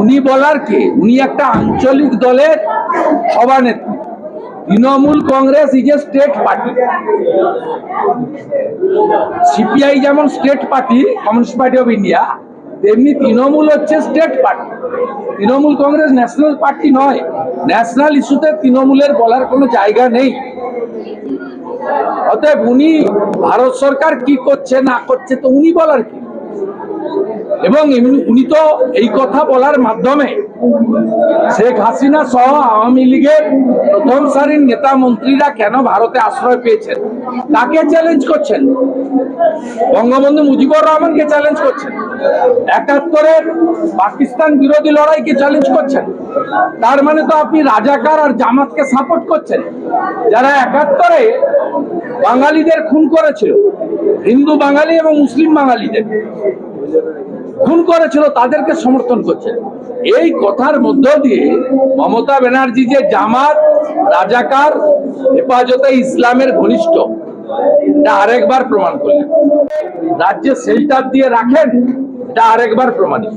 উনি বলার কে? উনি একটা আঞ্চলিক দলের সভানেত্রী Trinamool Congress is a state party CPI যেমন state party communist party of India তেমনি তৃণমূল হচ্ছে state party Trinamool Congress national party নয়। ন্যাশনাল ইস্যুতে তৃণমূলের বলার কোনো জায়গা নেই। অতএব উনি ভারত সরকার কি করছে, না করছে, তো উনি বলার কি? এবং উনি তো এই কথা বলার মাধ্যমে শেখ হাসিনা সহ আওয়ামী লীগের প্রথম সারির নেতা মন্ত্রীরা কেন ভারতে আশ্রয় পেয়েছেন? তাকে চ্যালেঞ্জ করছেন? বঙ্গবন্ধু মুজিবুর রহমানকে চ্যালেঞ্জ করছেন? একাত্তরের পাকিস্তান বিরোধী লড়াইকে চ্যালেঞ্জ করছেন? তার মানে তো আপনি রাজাকার আর জামাতকে সাপোর্ট করছেন। যারা একাত্তরে বাঙালিদের খুন করেছিল হিন্দু বাঙালি এবং মুসলিম বাঙালিদের। খুন করেছিল, তাদেরকে সমর্থন করছে। এই কথার মধ্য দিয়ে মমতা ব্যানার্জি যে জামাত, রাজাকার, হেফাজতে ইসলামের ঘনিষ্ঠ, এটা আরেকবার প্রমাণ করলেন। রাজ্যে সেলটার দিয়ে রাখেন, এটা আরেকবার প্রমাণিত।